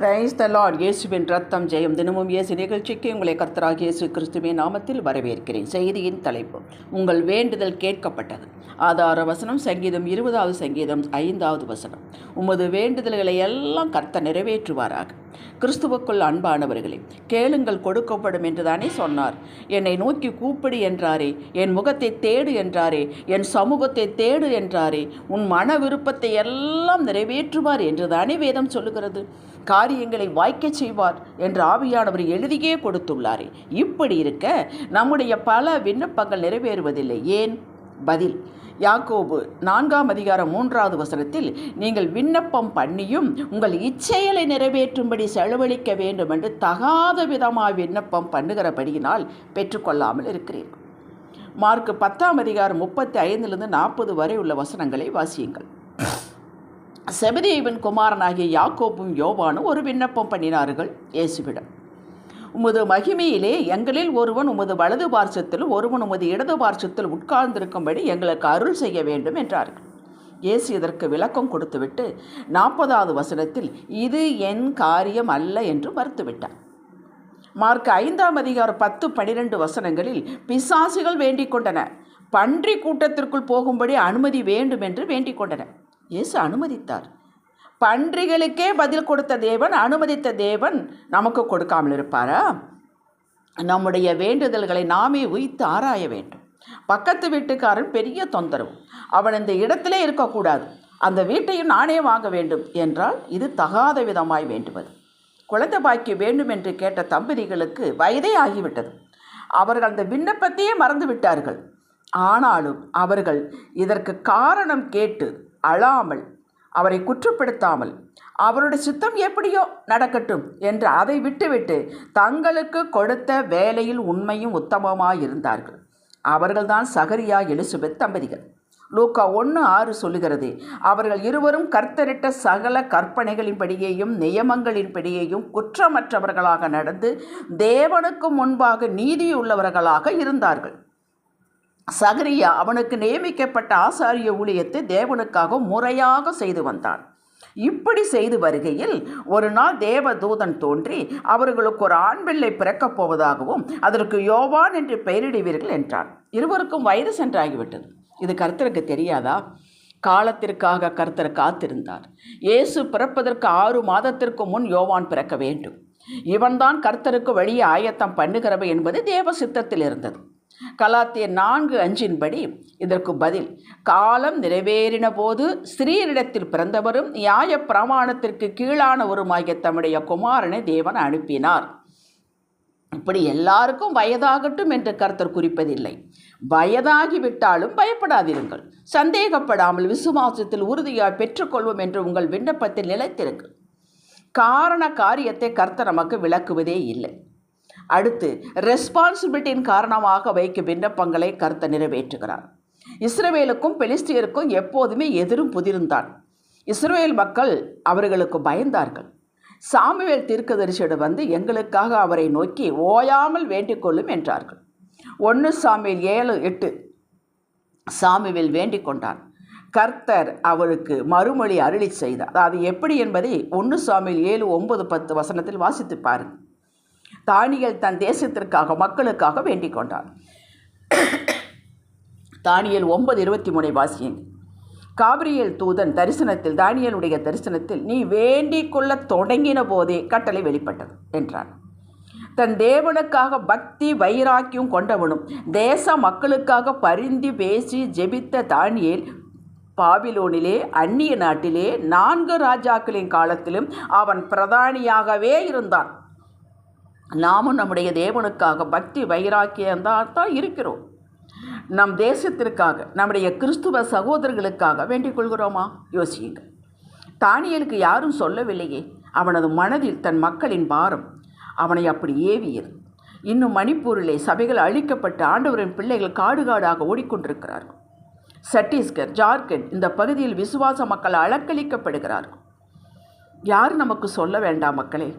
Praise the Lord இயேசுவின் ரத்தம் ஜெயம். தினமும் இயேசு நிகழ்ச்சிக்கு உங்களை கர்த்தராக இயேசு கிறிஸ்துவின் நாமத்தில் வரவேற்கிறேன். செய்தியின் தலைப்பு உங்கள் வேண்டுதல் கேட்கப்பட்டது. ஆதார வசனம் சங்கீதம் இருபதாவது சங்கீதம் ஐந்தாவது வசனம். உமது வேண்டுதல்களை எல்லாம் கர்த்த நிறைவேற்றுவாராக. கிறிஸ்துவுக்குள் அன்பானவர்களே கேளுங்கள் கொடுக்கப்படும் என்றுதானே சொன்னார். என்னை நோக்கி கூப்பிடு என்றாரே என் முகத்தை தேடு என்றாரே என் சமூகத்தை தேடு என்றாரே உன் மன விருப்பத்தை எல்லாம் நிறைவேற்றுவார் என்றுதானே வேதம் சொல்லுகிறது. காரியங்களை வாய்க்கச் செய்வார் என்று ஆவியானவர் எழுதியே கொடுத்துள்ளாரே. இப்படி இருக்க நம்முடைய பல விண்ணப்பங்கள் நிறைவேறுவதில்லை. ஏன்? பதில் யாக்கோபு நான்காம் அதிகாரம் மூன்றாவது வசனத்தில் நீங்கள் விண்ணப்பம் பண்ணியும் உங்கள் இச்செயலை நிறைவேற்றும்படி செலவழிக்க வேண்டும் என்று தகாத விதமாக விண்ணப்பம் பண்ணுகிறபடியினால் பெற்றுக்கொள்ளாமல் இருக்கிறீர்கள். மார்க் பத்தாம் அதிகாரம் முப்பத்தி ஐந்திலிருந்து நாற்பது வரை உள்ள வசனங்களை வாசியுங்கள். செபதேவன் குமாரனாகிய யாக்கோப்பும் யோவானும் ஒரு விண்ணப்பம் பண்ணினார்கள் இயேசுவிடம். உமது மகிமையிலே எங்களில் ஒருவன் உமது வலது பார்ச்சத்தில் ஒருவன் உமது இடது பார்சத்தில் உட்கார்ந்திருக்கும்படி எங்களுக்கு அருள் செய்ய வேண்டும் என்றார்கள். இயேசு இதற்கு விளக்கம் கொடுத்துவிட்டு நாற்பதாவது வசனத்தில் இது என் காரியம் அல்ல என்று மறுத்துவிட்டார். மார்க் ஐந்தாம் அதிகாரம் பத்து பனிரெண்டு வசனங்களில் பிசாசுகள் வேண்டிக் கொண்டன. பன்றி கூட்டத்திற்குள் போகும்படி அனுமதி வேண்டும் என்று வேண்டிக் கொண்டன இயேசு அனுமதித்தார். பன்றிகளுக்கே பதில் கொடுத்த தேவன் அனுமதித்த தேவன் நமக்கு கொடுக்காமல் இருப்பாரா? நம்முடைய வேண்டுதல்களை நாமே உயித்து ஆராய வேண்டும். பக்கத்து வீட்டுக்காரன் பெரிய தொந்தரவு. அவன் இந்த இடத்திலே இருக்கக்கூடாது. அந்த வீட்டையும் நானே வாங்க வேண்டும் என்றால் இது தகாத விதமாய் வேண்டுவது. குழந்தை பாக்கி வேண்டும் என்று கேட்ட தம்பதிகளுக்கு வயதே ஆகிவிட்டது. அவர்கள் அந்த விண்ணப்பத்தையே மறந்து விட்டார்கள் ஆனாலும் அவர்கள் இதற்கு காரணம் கேட்டு அழாமல் அவரை குற்றப்படுத்தாமல் அவருடைய சித்தம் எப்படியோ நடக்கட்டும் என்று அதை விட்டுவிட்டு தங்களுக்கு கொடுத்த வேலையில் உண்மையும் உத்தமமாக இருந்தார்கள். அவர்கள்தான் சகரியா எலிசபெத் தம்பதிகள். லூக்கா ஒன்று ஆறு சொல்லுகிறது அவர்கள் இருவரும் கர்த்தரிட்ட சகல கற்பனைகளின்படியேயும் நியமங்களின்படியேயும் குற்றமற்றவர்களாக நடந்து தேவனுக்கு முன்பாக நீதியுள்ளவர்களாக இருந்தார்கள். சகரியா அவனுக்கு நியமிக்கப்பட்ட ஆசாரிய ஊழியத்தை தேவனுக்காக முறையாக செய்து வந்தான். இப்படி செய்து வருகையில் ஒரு நாள் தேவதூதன் தோன்றி அவர்களுக்கு ஒரு ஆண் பிள்ளை பிறக்கப் போவதாகவும் அதற்கு யோவான் என்று பெயரிடுவீர்கள் என்றான். இருவருக்கும் வயது சென்றாகிவிட்டது. இது கர்த்தருக்கு தெரியாதா? காலத்திற்காக கர்த்தர் காத்திருந்தார். இயேசு பிறப்பதற்கு ஆறு மாதத்திற்கு முன் யோவான் பிறக்க வேண்டும். இவன்தான் கர்த்தருக்கு வழியை ஆயத்தம் பண்ணுகிறவை என்பது தேவ சித்தத்தில் இருந்தது. கலாத்திய நான்கு அஞ்சின்படி இதற்கு பதில். காலம் நிறைவேறின போது ஸ்ரீரிடத்தில் பிறந்தவரும் நியாய பிரமாணத்திற்கு கீழானவருமாகிய தம்முடைய குமாரனை தேவன் அனுப்பினார். இப்படி எல்லாருக்கும் வயதாகட்டும் என்று கர்த்தர் குறிப்பதில்லை. வயதாகிவிட்டாலும் பயப்படாதிருங்கள். சந்தேகப்படாமல் விசுவாசத்தில் உறுதியாக பெற்றுக்கொள்வோம் என்று உங்கள் விண்ணப்பத்தில் நிலைத்திருங்கள். காரண காரியத்தை கர்த்தர் நமக்கு விளக்குவதே இல்லை. அடுத்து ரெஸ்பான்சிபிலிட்டியின் காரணமாக வைக்கும் விண்ணப்பங்களை கருத்தை நிறைவேற்றுகிறார். இஸ்ரவேலுக்கும் பெலிஸ்டியருக்கும் எப்போதுமே எதிரும் புதிர்ந்தான். இஸ்ரேல் மக்கள் அவர்களுக்கு பயந்தார்கள். சாமுவேல் தீர்க்கதரிசியிடம் வந்து எங்களுக்காக அவரை நோக்கி ஓயாமல் வேண்டிக்கொள்ளும் என்றார்கள். ஒன்று சாமியில் ஏழு எட்டு. சாமுவேல் வேண்டிக் கொண்டான். கர்த்தர் அவருக்கு மறுமொழி அருளி செய்தார். அது எப்படி என்பதை ஒன்று சாமியில் ஏழு ஒன்பது பத்து வசனத்தில் வாசித்து பாருங்கள். தானியல் தன் தேசத்திற்காக மக்களுக்காக வேண்டிக் கொண்டான். தானியல் ஒன்பது இருபத்தி மூணை வாசியன். காபிரியல் தூதன் தரிசனத்தில் தானியலுடைய தரிசனத்தில் நீ வேண்டிக் கொள்ள தொடங்கின போதே கட்டளை வெளிப்பட்டது என்றான். தன் தேவனுக்காக பக்தி வைராக்கியம் கொண்டவனும் தேச மக்களுக்காக பரிந்து பேசி ஜெபித்த தானியேல் பாபிலோனிலே அந்நிய நாட்டிலே நான்கு ராஜாக்களின் காலத்திலும் அவன் பிரதானியாகவே இருந்தான். நாமும் நம்முடைய தேவனுக்காக பக்தி வைராக்கியந்தான் தான் இருக்கிறோம். நம் தேசத்திற்காக நம்முடைய கிறிஸ்துவ சகோதரர்களுக்காக வேண்டிக் கொள்கிறோமா? யோசியுங்க தானியலுக்கு யாரும் சொல்லவில்லையே அவனது மனதில் தன் மக்களின் பாரம் அவனை அப்படி ஏவியது. இன்னும் மணிப்பூரிலே சபைகள் அழிக்கப்பட்டு ஆண்டவரின் பிள்ளைகள் காடு காடாக ஓடிக்கொண்டிருக்கிறார்கள் சத்தீஸ்கர் ஜார்க்கண்ட் இந்த பகுதியில் விசுவாச மக்கள் அலக்களிக்கப்படுகிறார்கள் யார் நமக்கு சொல்ல வேண்டாம் மக்களே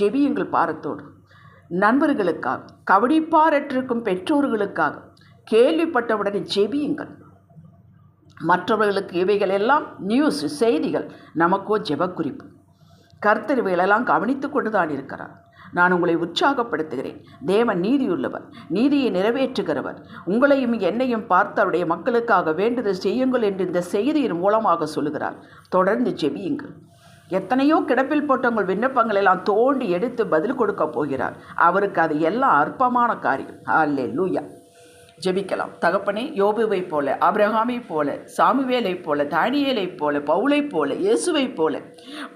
ஜெபியுங்கள் பாரத்தோடு. நண்பர்களுக்காக கவனிப்பாரற்றிருக்கும் பெற்றோர்களுக்காக கேள்விப்பட்டவுடனே ஜெபியுங்கள். மற்றவர்களுக்கு இவைகள் எல்லாம் நியூஸ் செய்திகள் நமக்கோ ஜெப குறிப்பு கர்த்தர் இவைகளெல்லாம் கவனித்து கொண்டு தான் இருக்கிறார். நான் உங்களை உற்சாகப்படுத்துகிறேன். தேவன் நீதியுள்ளவர் நீதியை நிறைவேற்றுகிறவர். உங்களையும் என்னையும் பார்த்து அவருடைய மக்களுக்காக வேண்டுதல் செய்யுங்கள் என்று இந்த செய்தியின் மூலமாக சொல்லுகிறார். தொடர்ந்து ஜெபியுங்கள். எத்தனையோ கிடப்பில் போட்ட உங்கள் விண்ணப்பங்கள் எல்லாம் தோண்டி எடுத்து பதில் கொடுக்க போகிறார். அவருக்கு அது எல்லாம் அற்பமான காரியம். அல்லே லூயா ஜெபிக்கலாம். தகப்பனே யோபுவை போல அப்ரஹாமை போல சாமுவேலைப் போல தானியலை போல பவுலைப் போல இயேசுவைப் போல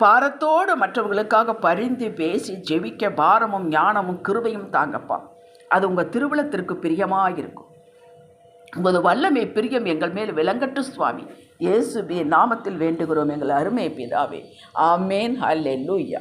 பாரத்தோடு மற்றவர்களுக்காக பரிந்து பேசி ஜெபிக்க பாரமும் ஞானமும் கிருபையும் தாங்கப்பா. அது உங்கள் திருவிழத்திற்கு பிரியமாக இருக்கும் உமது வல்லமை பிரியம் எங்கள் மேல் விளங்கட்டும் சுவாமி. இயேசுபி நாமத்தில் வேண்டுகிறோம் எங்கள் அருமை பிதாவே. ஆமேன். ஹல்லே லூயா